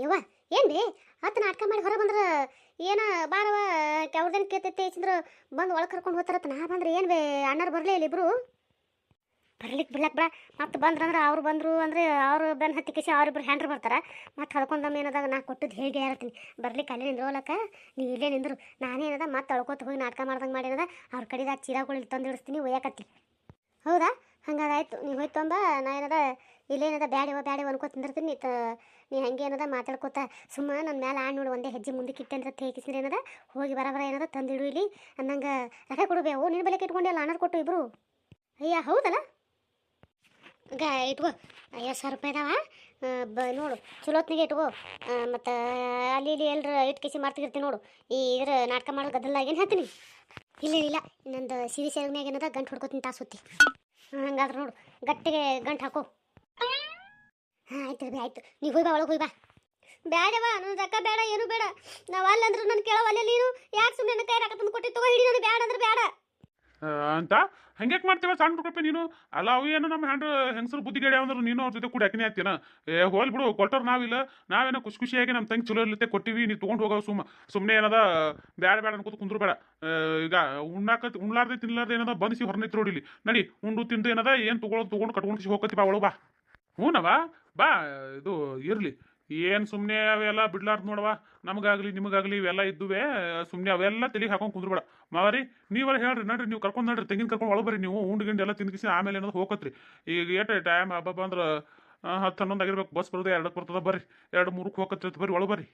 ಯವ್ವ ಏನು ರೀ ಹತ್ತು ನಾಟಕ ಮಾಡಿ ಹೊರ ಬಂದ್ರೆ ಏನ ಬಾರವ ಕೆವ್ರದೇನು ಕೇತೈತೆ ಚಂದ್ರ ಬಂದು ಒಳಗೆ ಕರ್ಕೊಂಡು ಹೋಗ್ತಾರತ್ತ ನಾ ಬಂದ್ರೆ ಏನು ಬೇ ಅಣ್ಣರು ಬರಲೇ ಇಲ್ಲ ಇಬ್ರು? ಬರ್ಲಿಕ್ಕೆ ಬಿಡ್ಲಕ್ ಬೇಡ. ಮತ್ತೆ ಬಂದ್ರಂದ್ರೆ ಅವ್ರು ಬಂದರು ಅಂದ್ರೆ ಅವ್ರು ಬೆನ್ನು ಹತ್ತಿ ಕಿಸಿ ಅವ್ರಿಬ್ರು ಹ್ಯಾಂಡ್ರ್ ಬರ್ತಾರೆ. ಮತ್ತೆ ಹಳ್ಕೊಂಡಮ್ಮ ಏನದಾಗ ನಾ ಕೊಟ್ಟದ್ದು ಹೇಗೆ ಹೇಳ್ತೀನಿ. ಬರ್ಲಿಕ್ಕೆ ಅಲ್ಲೇ ನಿಂದ್ರೋಲಕ್ಕ ನೀ ಇಲ್ಲೇ ನಿಂದ್ರು. ನಾನೇನದ ಮತ್ತೆ ಅಳ್ಕೊತ ಹೋಗಿ ನಾಟಕ ಮಾಡ್ದಂಗೆ ಮಾಡಿದ ಅವ್ರ ಕಡೆದಾಗ ಚೀರಾಗಳು ತಂದು ಇಡಿಸ್ತೀನಿ, ಒಯ್ಯಾಕತ್ತಿ. ಹೌದಾ? ಹಂಗಾದಾಯ್ತು ನೀವು ಹೋಯ್ತು ಅಂಬ ನಾ ಏನದ ಇಲ್ಲೇನದ ಬ್ಯಾಡಿವ ಬ್ಯಾಡಿವ ತಿಂದಿರ್ತೀನಿ ನಿಂದಿರ್ತೀನಿ. ನೀ ಹಂಗೆ ಏನದ ಮಾತಾಡ್ಕೋತ ಸುಮ್ಮ ನನ್ನ ಮೇಲೆ ಆಣ್ ನೋಡು, ಒಂದೇ ಹೆಜ್ಜೆ ಮುಂದಕ್ಕೆ ಇಟ್ಟೆ ಅಂತ ಏನದ? ಹೋಗಿ ಬರ ಬರ ಏನದ ತಂದಿಡು ಇಲ್ಲಿ. ಅನ್ನಂಗೆ ರೊಕ್ಕ ಓ ನಿನ್ನ ಬೆಲೆ ಇಟ್ಕೊಂಡೆಲ್ಲ ಆಣರ್ ಕೊಟ್ಟು ಇಬ್ರು. ಅಯ್ಯ, ಹೌದಲ್ಲ? ಗ, ಇಟ್ಕೋ. ಐವತ್ತು ಸಾವಿರ ರೂಪಾಯಿ ಇದಾವ? ಬ, ನೋಡು, ಚಲೋತ್ನಿಗೆ ಇಟ್ಕೋ. ಮತ್ತು ಅಲ್ಲಿ ಇಲ್ಲಿ ಎಲ್ಲರೂ ಇಟ್ಟು ಕಿಸಿ ಮಾಡ್ತಿರ್ತೀನಿ ನೋಡು. ಈ ಇದ್ರ ನಾಟಕ ಮಾಡೋ ಏನು ಹೇಳ್ತೀನಿ? ಇಲ್ಲ ಇಲ್ಲ ನಂದು ಸಿರಿ ಸೆರಗ್ನಾಗ ಏನದ ಗಂಟು ಹೊಡ್ಕೋತೀನಿ ತಾಸುತ್ತಿ ಹಂಗಾದ್ರೆ ನೋಡು, ಗಟ್ಟಿಗೆ ಗಂಟು ಹಾಕೋ. ಆಯ್ತು ರೀ ಆಯ್ತು. ನೀವು ಹೋಯ್ ಬಾ, ಒಳಗೆ ಹೋಯ್ ಬಾ. ಬೇಡವ ನನ್ನ ರೊಕ್ಕ ಬೇಡ, ಏನು ಬೇಡ. ನಾವು ಅಲ್ಲಂದ್ರೆ ನನ್ನ ಕೇಳವಲ್ಲ ನೀನು. ಯಾಕೆ ಸುಮ್ಮನೆ ನನ್ನ ಕೈ ರೊಕ್ಕ ತಂದು ಕೊಟ್ಟು ತಗೋ, ಹಿಡಿ ನಾನು ಬೇಡ ಅಂದ್ರೆ ಬೇಡ ಅಂತ? ಹಂಗ್ಯಾಕೆ ಮಾಡ್ತೀವ, ಸಣ್ಣ ಹುಡುಗಪ್ಪ ನೀನು? ಅಲ್ಲ, ಅವು ಏನು ನಮ್ಮ ಹೆಂಡ್ರ, ಹೆಂಗಸರು ಬುದ್ಧಿಗೇಡಿ ಅಂದ್ರೆ ನೀನು, ಅವ್ರ ಜೊತೆ ಕೂಡ ಯಾಕೆ ಹಾಕ್ತೀನ ಏ, ಹೋಲ್ ಬಿಡು ಕೊಟ್ಟರು ನಾವಿಲ್ಲ. ನಾವೇನೋ ಖುಷಿ ಖುಷಿಯಾಗಿ ನಮ್ಮ ತಂಗಿ ಚಲೋ ಇರ್ಲಿತ್ತೆ, ಕೊಟ್ಟಿವಿ, ನೀವು ತೊಗೊಂಡು ಹೋಗೋ ಸುಮ್ಮ ಸುಮ್ಮನೆ ಏನದ ಬೇಡ ಬೇಡ ಅನ್ಕೋತ ಕುಂದ್ರು ಬೇಡ ಈಗ ಉಣ್ಣಾಕ ಉಣ್ಲಾರ್ದೆ, ತಿನ್ಲಾರ್ದೆ ಏನದ ಬಂದಿಸಿ ಹೊರ ನಿಂತು ನೋಡಿಲಿ ನಡಿ, ಉಂಡು, ತಿಂದು ಏನದ, ಏನು ತೊಗೊಳೋದು ತೊಗೊಂಡು ಕಟ್ಕೊಂಡು ಹೋಗತ್ತಿ ಬಾ, ಒಳಗೆ ಬಾ. ಬಾ, ಇದು ಇರಲಿ. ಏನು ಸುಮ್ಮನೆ ಅವೆಲ್ಲ ಬಿಡ್ಲಾರ್ದು ನೋಡವಾ ನಮಗಾಗಲಿ, ನಿಮಗಾಗಲಿ ಇವೆಲ್ಲ ಇದ್ದುವೆ ಸುಮ್ಮನೆ ಅವೆಲ್ಲ ತಲೆಗೆ ಹಾಕೊಂಡು ಕುಂದ್ರಬೇಡ. ಮಾವರಿ ನೀವರ ಹೇಳ್ರಿ, ನಡ್ರಿ, ನೀವು ಕರ್ಕೊಂಡು ನಡ್ರಿ, ತೆಂಗಿನ ಕರ್ಕೊಂಡು ಒಳಗೆ ಬರ್ರಿ ನೀವು, ಉಂಡು ಎಲ್ಲ ತಿನ್ಕಿಸಿ ಆಮೇಲೆ ಏನಾದ್ರು ಹೋಗತ್ರಿ. ಈಗ ಏಟ ಟೈಮ್ ಹಬ್ಬ ಅಂದ್ರೆ ಹತ್ತು ಹನ್ನೊಂದು ಆಗಿರ್ಬೇಕು ಬಸ್ ಬರೋದು ಎರಡಕ್ಕೆ ಬರ್ತದ, ಬರ್ರಿ. ಎರಡು ಮೂರಕ್ಕೆ ಹೋಗತ್ರಿ ಬರ್ರಿ, ಒಳಗೆ ಬರ್ರಿ.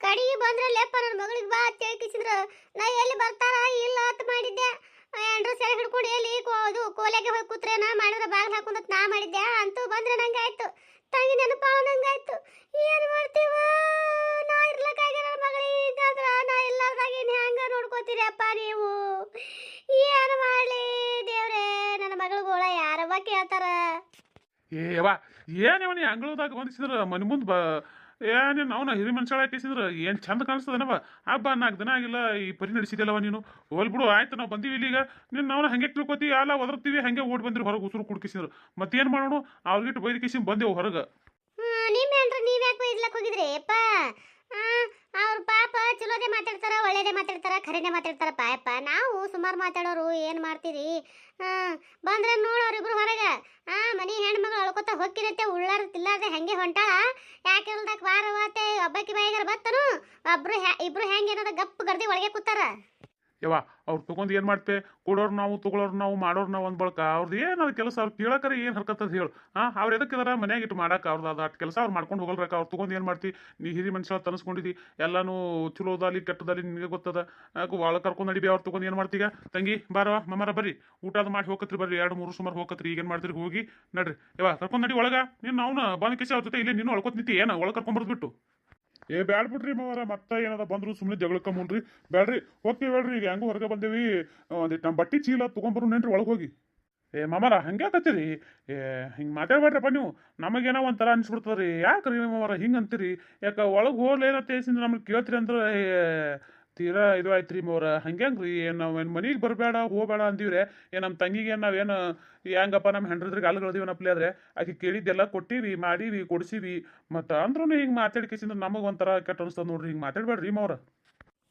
ಕಡಿಗೆ ಬಂದ್ರೆ ಲೇಪ ನನ್ನ ಮಗಳಿಗೆ ಬಾ ಅಂತ ಹೇಳ್ಕಿಸಿದ್ರ. ನಾ ಎಲ್ಲಿ ಬರ್ತಾರ ಇಲ್ಲ ಅಂತ ಮಾಡಿದ್ದೆ. ಎಂಡ್ರು ಸೆರೆ ಹಿಡ್ಕೊಂಡು ಎಲ್ಲಿ ಅದು ಕೋಲೆಗೆ ಹೋಗಿ ಕೂತ್ರೆ ನಾ ಮಾಡಿದ್ರೆ ಬಾಗಿಲು ಹಾಕೊಂಡು ನಾ ಮಾಡಿದ್ದೆ ಅಂತೂ ಬಂದ್ರೆ ನಂಗೆ ತಂಗಿ ನೆನಪ ನಂಗೆ ಏನು ಮಾಡ್ತೀವ? ನಾ ಇರ್ಲಕ್ಕಾಗಿ ನನ್ನ ಮಗಳಿಗಾದ್ರ ನಾ ಇಲ್ಲಾರ್ದಾಗ ಇನ್ನು ಹ್ಯಾಂಗ ನೋಡ್ಕೋತೀರಪ್ಪ ನೀವು? ಏನು ಮಾಡಲಿ ದೇವ್ರೇ? ನನ್ನ ಮಗಳಿಗೋಳ ಯಾರವ್ವ ಕೇಳ್ತಾರ? ಏ, ಯವ್ವ, ಏನು ಅಂಗಳದಾಗ ಬಂದಿಸಿದ್ರ? ಮನೆ ಮುಂದೆ ಏನೇನು ಅವನ ಹಿರಿ ಮನುಷ್ಯ ಹಾಕಿಸಿದ್ರ ಏನು ಚಂದ ಕಾಣಿಸ್ತದನವ ಹಬ್ಬ ನಾಲ್ಕು ದಿನ ಆಗಿಲ್ಲ, ಈ ಪರಿ ನಡೆಸಿದಲ್ಲವ ನೀನು? ಹೋಲ್ ಬಿಡು, ಆಯ್ತು, ನಾವು ಬಂದೀವಿ ಇಲ್ಲಿಗ ನೀನು ನಾವು ಹಂಗೆ ತಿಳ್ಕೊತಿ ಅಲ್ಲ ಒದರ್ತೀವಿ, ಹಂಗೆ ಓಡ್ ಬಂದಿರಿ ಹೊರಗೆ ಉಸಿರು ಕುಡ್ಕಿಸಿದ್ರು. ಮತ್ತೇನು ಮಾಡೋಣ? ಅವ್ರಿಗಿಟ್ಟು ಬೈದು ಕಿಸಿ ಬಂದೆವು ಹೊರಗೆ ನೀವ್ಯಾಕೆ ನೀವ್ ಯಾಕೆ ಇದ್ಲಕ್ ಹೋಗಿದ್ರಿ ಅಪ್ಪ ಅವ್ರ ಪಾಪ ಚಲೋದೇ ಮಾತಾಡ್ತಾರ ಒಳ್ಳೇದೇ ಮಾತಾಡ್ತಾರ ಖರೇನೆ ಮಾತಾಡ್ತಾರಪ್ಪ ಪಾಯಪ್ಪ ನಾವು ಸುಮಾರು ಮಾತಾಡೋರು ಏನು ಮಾಡ್ತೀರಿ? ಹಾ, ಬಂದ್ರೆ ನೋಡೋರಿಬ್ರು ಹೊರಗೆ. ಆ, ಮನಿ ಹೆಣ್ಮಗಳು ಅಳ್ಕೊತ ಹೊಕ್ಕಿರತ್ತೆ, ಉಳ್ಳಾರ ತಿಲ್ಲಾರ್ದೆ ಹೆಂಗೆ ಹೊಂಟಾಳ? ಯಾಕೆ ವಾರ ವಾತೆ ಒಬ್ಬಾಕಿ ಬಾಯಿಗಾರ ಬತ್ತನು? ಒಬ್ರು ಇಬ್ರು ಹೆಂಗೆ ಏನದ ಗಪ್ ಗರ್ದಿ ಒಳಗೆ ಕೂತಾರ. ಯವ್ವ, ಅವ್ರು ತೊಗೊಂಡು ಏನು ಮಾಡ್ತೆ? ಕೊಡೋರು ನಾವು, ತೊಗೊಳೋರು ನಾವು, ಮಾಡೋರು ನಾವು ಅಂದ್ ಬಳಕ ಅವ್ರದ್ದು ಅದು ಕೆಲಸ? ಅವ್ರು ಕೇಳಕರೆ ಏನು ಹರ್ಕತ್ತದ ಹೇಳು. ಹಾಂ ಅವ್ರು ಎದಕ್ಕಿದಾರ ಮನ್ಯಾಗ ಇಟ್ಟು ಮಾಡಕ್ಕೆ ಅವ್ರದ್ದು ಅದು ಅಷ್ಟು ಕೆಲಸ ಅವ್ರು ಮಾಡ್ಕೊಂಡು ಹೋಗಲ್ರಕ ಅವ್ರು ತೊಗೊಂಡು ಏನು ಮಾಡ್ತಿ? ನೀ ಹಿರಿ ಮನುಷ್ಯ ತನಸ್ಕೊಂಡಿದ್ದಿ ಎಲ್ಲಾನು ಚಲೋದಾಲಿ ಕೆಟ್ಟದಾಲಿ ನಿನಗೆ ಗೊತ್ತದ. ಒಳಗೆ ಕರ್ಕೊಂಡು ನಡಿಬಿ, ಅವ್ರು ತೊಗೊಂಡು ಏನು ಮಾಡ್ತೀಗ? ತಂಗಿ ಬಾರವ ಮಮ್ಮರ ಬರ್ರಿ. ಊಟ ಅದು ಮಾಡಿ ಹೋಗತ್ರಿ ಬರ್ರಿ. ಎರಡು, ಮೂರು ಸುಮಾರು ಹೋಗತ್ರಿ ಈಗೇನು ಮಾಡ್ತೀರಿ? ಹೋಗಿ ನಡ್ರಿ. ಯವ್ವ, ಕರ್ಕೊಂಡು ನಡಿ ಒಳಗ. ನೀನು ಅವನು ಬಂದ ಕಿಸಿ ಅವ್ರ ಜೊತೆ ಇಲ್ಲಿ, ನೀನು ಒಳ್ಕೊತ್ ನಿಂತಿ. ಏನು, ಒಳಗೆ ಕರ್ಕೊಂಡ್ಬರ್ದು ಬಿಟ್ಟು. ಏ ಬ್ಯಾಡ್ ಬಿಡ್ರಿ ಮಾವರ, ಮತ್ತೆ ಏನದ ಬಂದ್ರು ಸುಮ್ಮನೆ ಜಗಳಕ್ಕ ಮುಂಡ್ರಿ ಬ್ಯಾಡ್ರಿ, ಹೋಗ್ತೀವಿ ಹೇಳ್ರಿ ಈಗ ಹೆಂಗೋ ಹೊರಗೆ ಬಂದೇವಿ. ಒಂದಿಟ್ಟು ನಮ್ಮ ಬಟ್ಟಿ ಚೀಲ ತೊಗೊಂಬರು ನೆನ್ರಿ ಒಳಗೆ ಹೋಗಿ. ಏ ಮಾಮರ ಹಂಗೆ ಏ, ಹಿಂಗೆ ಮಾತಾಡ್ಬೇಡ್ರಪ್ಪ ನೀವು. ನಮಗೇನೋ ಒಂಥರ ಅನ್ಸ್ಬಿಡ್ತದ ರೀ ಯಾಕೆ ರೀ ಮಾಮರ ಹಿಂಗೆ ಅಂತೀರಿ? ಯಾಕೆ, ಒಳಗೆ ಹೋಗ್ಲೇನ ತೇಸಿಂದ ನಮ್ಗೆ ಕೇಳ್ತೀರಿ ಅಂದ್ರೆ ತೀರಾ ಇದು ಆಯ್ತು ರೀ ಮೋರ ಹಂಗ್ಯಾಂಗ್ರಿ ಏನು ಮನೆಗೆ ಬರಬೇಡ ಹೋಗಬೇಡ ಅಂದಿವ್ರೆ. ಏ ನಮ್ಮ ತಂಗಿಗೆ ನಾವೇನು ಹೆಂಗಪ್ಪ ನಮ್ಮ ಹೆಂಡ್ರದ್ರಿಗೆ ಅಲ್ಗಳದೀವಿ ನಪ್ಲೆ ಆದ್ರೆ, ಆಕೆ ಕೇಳಿದ್ದೆಲ್ಲ ಕೊಟ್ಟಿವಿ, ಮಾಡೀವಿ, ಕೊಡ್ಸಿವಿ. ಮತ್ತು ಅಂದ್ರೂ ಹಿಂಗೆ ಮಾತಾಡ್ಕೇಸಿಂದ್ರೆ ನಮಗೆ ಒಂಥರ ಕೆಟ್ಟ ಅನಿಸ್ತದೆ ನೋಡ್ರಿ, ಹಿಂಗೆ ಮಾತಾಡ್ಬೇಡ್ರಿ ಮೋರ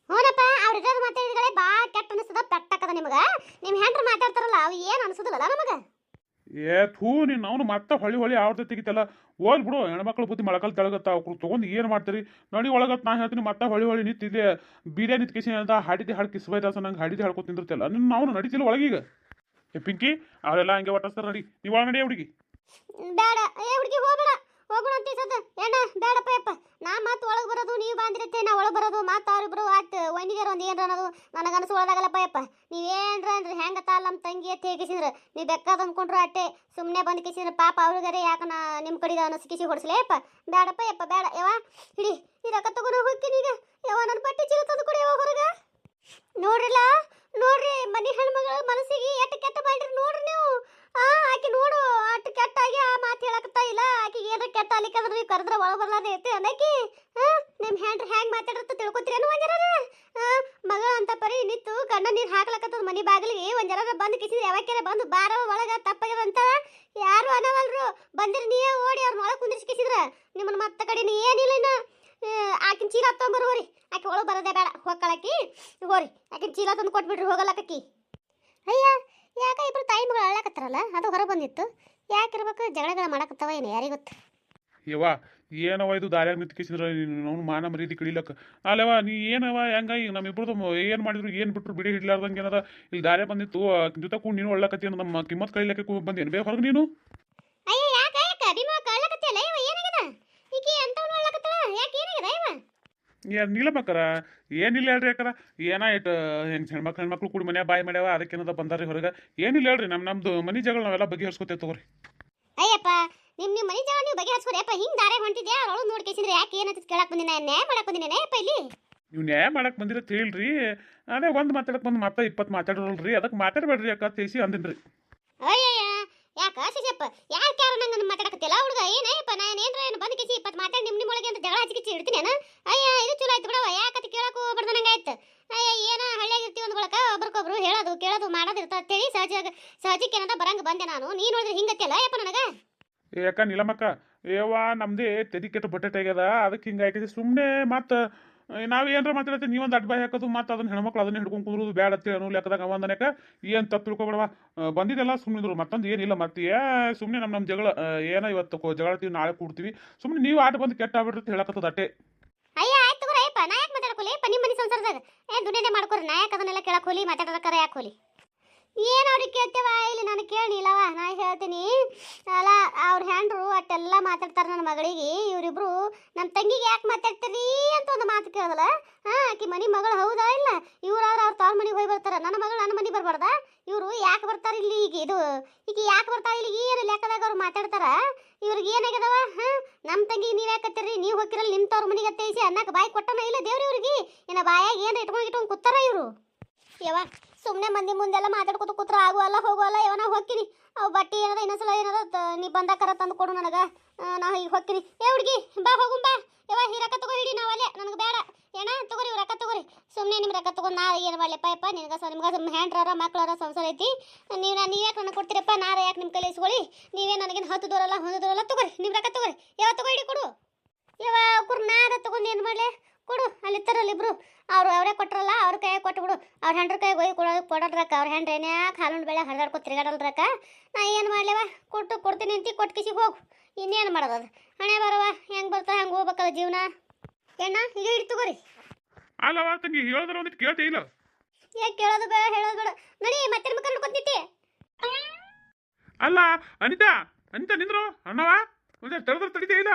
ಹ್ಞೂನಪ್ಪ ಅವ್ರ ಮಾತಾಡಿದ್ರೆ ಭಾಳ ಕೆಟ್ಟ ಅನಿಸ್ತದ ಪೆಟ್ಟಕ್ಕದ ನಿಮಗೆ. ನಿಮ್ಮ ಹೆಂಡ್ರು ಮಾತಾಡ್ತಾರಲ್ಲ, ಅವು ಏನು ಅನಿಸೋದಿಲ್ಲ ನಮಗ? ಏ ಥೂ, ನೀನು ಅವನು ಮತ್ತೆ ಹೊಳಿ ಹೊಳಿ ಆವ್ರತೆ ತೆಗಿತಲ್ಲ. ಓದ್ ಬಿಡು, ಹೆಣ್ಮಕ್ಳು ಬುದ್ಧಿ ಮಳಕಲ್ ತೆಳಗತ್ತ. ಅವ್ರು ತೊಗೊಂಡು ಏನು ಮಾಡ್ತೀರಿ? ನಡಿ ಒಳಗತ್ತ ನಾ ಹೇಳ್ತೀನಿ, ಮತ್ತೆ ಹೊಳಿ ಹೊಳಿ ನಿಂತಿದ್ದೆ ಬೀಡೆ ನಿಂತ ಕಿಸಿ ಅಂತ ಹಾಡಿದ್ದೆ ಹಾಡು ಕಿಸ್ಬೈದಾಸ ನಂಗೆ ಹಾಡಿದ್ದೆ ಹಾಡ್ಕೊ ತಿಂದಿರ್ತಲ್ಲ ನಿನ್ನ ಅವನು ನಡೀತಿಲ್ಲ ಒಳಗೀಗ ಏ ಪಿಂಕಿ, ಅವರೆಲ್ಲ ಹಂಗೆ ಒಟ್ಟಿಸ್ತಾರ ನಡಿ. ನೀವು ಒಳಗೆ ನಡಿ ಹುಡುಗಿ. ಬೇಡ, ಏ ಹುಡುಗಿ ಹೋಗಬೇಡ ಹೋಗೋಣ ಅಂತ ಎಣ್ಣ ಬೇಡಪ್ಪ ಯಪ್ಪ ನಾ ಮತ್ತೆ ಒಳಗೆ ಬರೋದು, ನೀವು ಬಂದಿರತ್ತೆ, ನಾ ಒಳಗೆ ಬರೋದು, ಮತ್ತೆ ಅವ್ರಿಬ್ರು ಆಯ್ತು. ಒಂದಿಗಾರ ಒಂದು ಏನ್ರ ಅನ್ನೋದು ನನಗೆ ಒಳದಾಗಲ್ಲಪ್ಪ ಯಪ್ಪ. ನೀವೇನ್ರ ಅಂದ್ರೆ ಹೆಂಗತ್ತ ನಮ್ಮ ತಂಗಿ ಅಂತ ಹೇಗಿಸಿದ್ರೆ ನೀವು ಬೇಕಾದ ಅಟ್ಟೆ ಸುಮ್ಮನೆ ಬಂದು ಕಿಸಿದ್ರೆ. ಪಾಪ ಅವ್ರಿಗಾರೆ ಯಾಕೆ ನಾ ನಿಮ್ಮ ಕಡೆದ ಅನ್ನಿಸಿ ಕಿಸಿ ಹೊಡಿಸ್ಲೇಪ್ಪ ಬೇಡಪ್ಪ ಯಪ್ಪ ಬೇಡ ಯವ ಹಿಡಿ. ಈ ರೊಕ್ಕ ತಗೊಂಡು ಹೋಗ್ತೀನಿ ಈಗ. ಯವ ನನ್ನ ಬಟ್ಟೆ ಚೀಲ ತಂದು ಕೊಡಿ ಯಾವ ಹೊರಗೆ. ನೋಡ್ರಿಲ್ಲ? ನೋಡ್ರಿ, ಮನೆ ಹೆಣ್ಮಗಳ ಮನಸ್ಸಿಗೆ ಎಷ್ಟು ಕೆಟ್ಟ ಮಾಡಿರಿ ನೋಡ್ರಿ ನೀವು. ಆ, ಆಕಿ ನೋಡು ಅಷ್ಟು ಕೆಟ್ಟಾಗಿ ಆ ಮಾತು ಹೇಳಕತ್ತಾ ಇಲ್ಲ. ಆಕಿಗೆ ಏನಾರ ಕೆಟ್ಟ ಅಲಿಕಂದ್ರೆ ನೀವು ಕರೆದ್ರೆ ಒಳ ಬರ್ಲಾರ್ದೆ ಐತೆ ಅನ್ನಕಿ ಹಾ ನಿಮ್ಮ ಹೆಂಡ್ರಿ ಹೆಂಗ್ ಮಾತಾಡಿರ್ತ ತಿಳ್ಕೊತೀರೇನು ಒಂದಿರ ಮಗ ಅಂತ ಪರಿ ನಿಂತು ಗಂಡ ನೀರು ಹಾಕ್ಲಕತ್ತದ ಮನೆ ಬಾಗಿಲಿಗೆ. ಒಂದ್ ಜರ ಬಂದು ಕಿಸಿದ್ರೆ ಯಾವಾಕ್ಯಾರ ಬಂದು ಬಾರ ಒಳಗೆ ತಪ್ಪಾಗ್ಯದ ಅಂತ. ಯಾರು ಅನ್ನವಲ್ರು ಬಂದಿರಿ ನೀವೇ ಓಡಿ ಅವ್ರ ಒಳಗೆ ಕುಂದಿರ್ಸಿ ಕಿಸಿದ್ರ. ನಿಮ್ಮನ್ನ ಮತ್ತೆ ಕಡೆ ಏನಿಲ್ಲ ಇನ್ನ. ಆಕಿನ ಚೀಲ ತೊಗೊಂಬರು ಹೋರಿ. ಆಕೆ ಒಳಗೆ ಬರೋದೇ ಬೇಡ. ಹೋಗ್ಕಳಕಿ ಹೋರಿ. ಆಕಿನ ಚೀಲ ತಂದು ಕೊಟ್ಬಿಡ್ರಿ ಹೋಗಲಕ್ಕಿ ಅಯ್ಯ, ಯಾಕ ಇಬ್ಬರು ತಾಯಿ ಮಗಳು ಅಳಕತ್ತರಲ್ಲ ಅದು ಹೊರ ಬಂದಿತ್ತು. ಯಾಕಿರ್ಬೇಕು ಜಗಳಗಳ ಮಾಡಕತ್ತವ ಏನು ಯಾರಿಗೊತ್ತು ಯವ್ವ ಏನವ ಇದು ದಾರ್ಯಾಗ ನಿಂತ್ಕೇಸಿದ್ರ ಅವ್ನು ಮಾನ ಮರ್ಯಾದೆ ಕಡಿಲಕ್ಕ ಅಲ್ಲವ ನೀ ಏನವ ಹೆಂಗ ಈಗ ನಮ್ಮಿಬ್ರದ್ದು ಏನು ಮಾಡಿದ್ರು ಏನು ಬಿಟ್ರು ಬಿಡಿ ಹಿಡ್ಲಾರ್ದಂಗೆ ಏನದ? ಇಲ್ಲಿ ದಾರ್ಯ ಬಂದಿತ್ತು ಜೊತೆ ಕೂಡ ನೀನು ಒಳ್ಳಕತ್ತಿ ನಮ್ಮ ಕಿಮ್ಮತ್ ಕಳಿಲಕ್ಕೆ ಬಂದೇನು ಬೇ ಹೊರಗೆ ನೀನು? ಅಯ್ಯ ಯಾಕ ಯಾಕ? ಭೀಮಾ ಕಳ್ಳಕತ್ತಿಯಲ್ಲ? ಇವ ಏನಾಗದ? ಈಕಿ ಅಂತವನು ಅಳ್ಳಕತ್ತಳ ಯಾಕೆ ಏನಾಗದ ಇವ ಏನ್ ನಿಲ್ಲಬೇಕಾರ ಏನಿಲ್ಲ ಹೇಳ್ರಿ ಅಕ್ಕರ. ಏನ ಇಟ್ಟು ಹೆಣ್ಣು ಹೆಣ್ಮಕ್ಳು ಹೆಣ್ಮಕ್ಳು ಕೂಡಿ ಮನ್ಯಾಗ ಬಾಯಿ ಮಾಡ್ಯಾವ ಅದಕ್ಕೇನದ ಬಂದಾರಿ ಹೊರಗೆ. ಏನಿಲ್ಲ ಹೇಳ್ರಿ ನಮ್ಮ ನಮ್ದು ಮನಿ ಜಗಳ ನಾವೆಲ್ಲ ಬಗೆಹರಿಸ್ಕೊತೇವೆ ತಗೋರಿ. ಅಯ್ಯಪ್ಪ ನಿಮ್ ನಿಮ್ಮ ಮನೆ ಜಗಳ ನೀವು ಬಗೆಹರಿಸ್ಕೊರಿಯಪ್ಪ ಹಿಂಗ್ ದಾರೆ ಹೊಂಟಿದ್ಯಾ? ಅವಳು ನೋಡಿ ಕೇಸಿದ್ರೆ ಯಾಕೆ ಏನಂತ ಕೇಳಕ್ ಬಂದಿನ ನ್ಯಾಯ ಮಾಡಕ್ ಬಂದಿನ ಅಯ್ಯಪ್ಪ ಇಲ್ಲಿ. ನೀವು ನ್ಯಾಯ ಮಾಡಕ್ ಬಂದಿರ ಹೇಳ್ರಿ. ಅದೇ ಒಂದು ಮಾತಾಡಕ್ ಬಂದು ಮತ್ತೆ ಇಪ್ಪತ್ತು ಮಾತಾಡೋಲ್ರಿ ಅದಕ್ಕೆ ಮಾತಾಡಬೇಡ್ರಿ ಅಕ್ಕ ತಿಳಿಸಿ ಅಂದಿನ್ರಿ. ಅಯ್ಯಯ್ಯ ಯಾಕ ಶಶಪ್ಪ ಯಾಕೆ ಯಾರು ನಂಗೆ ಮಾತಾಡಕತ್ತಿಲ್ಲ? ಹುಡುಗ ಏನಯ್ಯಪ್ಪ ನಾನು ಏನ್ರ ಏನು ಬಂದು ಕೇಸಿ ಇಪ್ಪತ್ತು ಮಾತಾಡಿ ನಿಮ್ಮ ನಿಮ್ಮೊಳಗೆ ಅಂತ ಜಗಳ ಹಚ್ಚಿಕಿಚ್ಚಿ ಇಡ್ತೀನಿ ಅಯ್ಯ ಇದು ಚಲೋ ಆಯ್ತು ಬಿಡವ ಯಾಕತ್ ಕೇಳಕ್ಕೆ ಹೋಗ್ಬಾರ್ದು ನಂಗೆ ಆಯ್ತು? ಅಯ್ಯ ಏನ ಹಳ್ಳಿಯಾಗ ಇರ್ತೀವಿ ಅಂದ ಬಳಕ ಒಬ್ರಿಗೊಬ್ರು ಹೇಳೋದು ಕೇಳೋದು ಮಾಡೋದು ಇರ್ತದೆ ಅಂತೇಳಿ ಸಹಜ ಸಹಜಕ್ಕೆ ಏನಂತ ಬರಂಗ ಬಂದೆ ನಾನು. ನೀನು ನೋಡಿದ್ರೆ ಹಿಂಗತ್ತಿಲ್ಲ ಯಪ್ಪ ನನಗೆ. ಯಾಕ ನಿಲಮಕ್ಕ ಏವಾ ನಮ್ದೇ ತೆದಿ ಬಟ್ಟೆ ಆಗ್ಯದ ಅದಕ್ಕೆ ಹಿಂಗಾಯ್ತದೆ ಸುಮ್ಮನೆ ಮತ್ತೆ ನಾವು ಏನಾರ ಮಾತಾಡತ್ತೆ ನೀವೊಂದು ಅಡ್ಡ ಬಾಯಿ ಹಾಕೋದು ಮತ್ತು ಅದನ್ನ ಹೆಣ್ಮಕ್ಳು ಅದನ್ನ ಹಿಡ್ಕೊಂಡು ಕುಂದ್ರದು ಬ್ಯಾಡ ಅಂತ ಅನ್ನೋ ಲೆಕ್ಕದಾಗ ಅವಂದನಕ ಏನು ತಪ್ಪು ತಿಳ್ಕೊಬೇಡವ ಬಂದಿದ್ದೆಲ್ಲ ಸುಮ್ಮನಿದ್ರು ಮತ್ತೊಂದು ಏನಿಲ್ಲ ಮತ್ತೆ ಏ ಸುಮ್ಮನೆ ನಮ್ಮ ನಮ್ಮ ಜಗಳ ಏನೋ ಇವತ್ತು ಜಗಳತೀವಿ ನಾಳೆ ಕೂಡ್ತೀವಿ. ಸುಮ್ಮನೆ ನೀವು ಆಟ ಬಂದು ಕೆಟ್ಟ ಆಗ್ಬಿಡ್ರಿ ಹೇಳಕತ್ತದ ಅಟ್ಟೆ. ಅಯ್ಯ, ಆಯ್ತು ತಗೋರ, ಅಯ್ಯಪ್ಪ, ನಾ ಯಾಕೆ ಮಾತಾಡ್ಕೊಲಿ ನಿಮ್ಮ ಮನೆ ಸಂಸಾರದಾಗ. ಏ ದುನಿಯಾದೆ ಮಾಡ್ಕೊರಿ, ನಾ ಯಾಕೆ ಅದನ್ನೆಲ್ಲ ಕೇಳಕ್ ಹೋಲಿ? ಮಾತಾಡೋದಕ್ಕಾರ ಯಾಕೆ ಹೋಲಿ? ಏನು ಅವ್ರಿಗೆ ಕೇಳ್ತೇವ ಇಲ್ಲಿ ನಾನು ಕೇಳಿಲ್ಲವ ನಾ ಹೇಳ್ತೀನಿ. ಅಲ್ಲ, ಅವ್ರ ಹ್ಯಾಂಡ್ರು ಅಟ್ಟೆಲ್ಲ ಮಾತಾಡ್ತಾರೆ ನನ್ನ ಮಗಳಿಗೆ. ಇವರಿಬ್ರು ನಮ್ಮ ತಂಗಿಗೆ ಯಾಕೆ ಮಾತಾಡ್ತೀರಿ ಅಂತ ಒಂದು ಮಾತು ಕೇಳಿದಲ್ಲ? ಹಾಂ, ಆಕಿ ಮನೆ ಮಗಳು ಹೌದಾ ಇಲ್ಲ? ಇವ್ರಾದ್ರೆ ಅವ್ರ ತವ್ರ ಮನೆಗೆ ಹೋಗಿ ಬರ್ತಾರೆ. ನನ್ನ ಮಗಳು ನನ್ನ ಮನೆಗೆ ಬರ್ಬಾರ್ದ? ಇವರು ಯಾಕೆ ಬರ್ತಾರೆ ಇಲ್ಲಿ ಈಗ ಇದು? ಈಗ ಯಾಕೆ ಬರ್ತಾರೆ ಇಲ್ಲಿ? ಏನು ಲೆಕ್ಕದಾಗ ಅವ್ರು ಮಾತಾಡ್ತಾರ? ಇವ್ರಿಗೆ ಏನಾಗ್ಯದವ ಹಾಂ ನಮ್ಮ ತಂಗಿ ನೀವು ಯಾಕತ್ತೀರಿ ನೀವು ಹೋಗಿರಲ್ಲ ನಿಮ್ಮ ತವ್ರ ಮನೆಗೆ ಅತ್ತೈಸಿ ಅನ್ನಕ್ಕೆ ಬಾಯಿ ಕೊಟ್ಟನ ಇಲ್ಲ ದೇವ್ರಿ ಇವ್ರಿಗೆ? ಇನ್ನು ಬಾಯಾಗ ಏನು ಇಟ್ಕೊಂಡು ಇಟ್ಕೊಂಡು ಕೂತಾರ ಇವರು? ಯವ ಸುಮ್ಮನೆ ಮಂದಿ ಮುಂದೆಲ್ಲ ಮಾತಾಡ್ಕೊತ ಕೂತ್ರ ಆಗುವಲ್ಲ ಹೋಗುವಲ್ಲ ಏನೋ ಹೋಗ್ತೀನಿ. ಬಟ್ಟೆ ಏನದ ಇನ್ನೊಂದ್ಸಲ ಏನದ ನೀ ನೀ ಬಂದಾಕರ ತಂದು ಕೊಡು ನನಗೆ. ನಾ ಈಗ ಹೋಗ್ತೀನಿ. ಏ, ಹುಡುಗಿ, ಬಾ, ಹೋಗುಂ, ಬಾ. ಯಾವ ಈ ರೊಕ್ಕ ತಗೋ ಹಿಡಿ ನಾವಲ್ಲೇ ನನಗೆ ಬೇಡ. ಏನ, ತಗೋರಿ ರೊಕ್ಕ ತಗೋರಿ. ಸುಮ್ಮನೆ ನಿಮ್ಮ ರೊಕ್ಕ ತಗೊಂಡು ನಾ ಏನು ಮಾಡ್ಲಪ್ಪ, ಯಪ್ಪ, ನಿನಗೆ ಸ, ನಿಮ್ಗೆ ಹ್ಯಾಂಡ್ರಾರ ಮಕ್ಳಾರ ಸಂಸಾರ ಐತಿ. ನೀವು ನಾನು ನೀವು ಯಾಕೆ ನನಗೆ ಕೊಡ್ತೀರಪ್ಪ? ನಾರ ಯಾಕೆ ನಿಮ್ಮ ಕೈಲಿ ಇಸ್ಕೊಳ್ಳಿ? ನೀವೇ ನನಗೇನು ಹತ್ತು ದೂರಲ್ಲ ದೂರಲ್ಲ ತಗೋರಿ. ನಿಮ್ಮ ರೊಕ್ಕ ತಗೋರಿ. ಯಾವ ತಗೋ ಹಿಡಿ ಕೊಡು. ಯಾವ ಕುರ್ ನಾರ ತಗೊಂಡು ಏನು ಮಾಡಲೆ? ಕೊಡು ಅಲ್ಲಿ ತರಲ್ಲ ಇಬ್ರು. ಅವ್ರು ಅವರೇ ಕೊಟ್ರಲ್ಲ ಅವ್ರ ಕೈಯಾಗ ಕೊಟ್ಬಿಡು. ಅವ್ರ ಹೆಂಡ್ರ ಕೈಗೆ ಹೋಗಿ ಕೊಡೋ ಕೊಡೋದ್ರಕ್ಕ ಅವ್ರ ಹೆಂಡ್ರ ಏನ್ಯಾಕೆ ಹಾಲುಂಡ್ ಬೆಳೆ ಹರಿದಾಡ್ಕೊ ತಿರುಗಾಡಲ್ರಕ್ಕ ನಾ ಏನು ಮಾಡಲಿವ? ಕೊಟ್ಟು ಕೊಡ್ತೀನಿ ಅಂತ ಕೊಟ್ಟು ಕಿಸಿಗೆ ಹೋಗು. ಇನ್ನೇನು ಮಾಡೋದು ಹಣೆ ಬರವ ಹೆಂಗೆ ಬರ್ತಾ ಹೆಂಗೆ ಹೋಗ್ಬೇಕಲ್ಲ ಜೀವನ? ಎಣ್ಣ ಇಲ್ಲಿ ಹಿಡಿ ತಗೋರಿ. ಅಲ್ಲವಾ ತಂಗಿ ಹೇಳಿದ್ರೆ ಒಂದಿಟ್ಟು ಕೇಳ್ತೇ ಇಲ್ಲ. ಯಾಕೆ ಕೇಳೋದು ಬೇಡ ಹೇಳೋದು ಬೇಡ. ನಡಿ ಮತ್ತೆ ಮುಖ ನೋಡ್ಕೊಂತಿಟ್ಟಿ ಅಲ್ಲ ಅನಿತಾ ಅನಿತಾ ನಿಂದ್ರು? ಅಣ್ಣವಾ ಒಂದೇ ತಡೆದ್ರೆ ತಡಿತೇ ಇಲ್ಲ.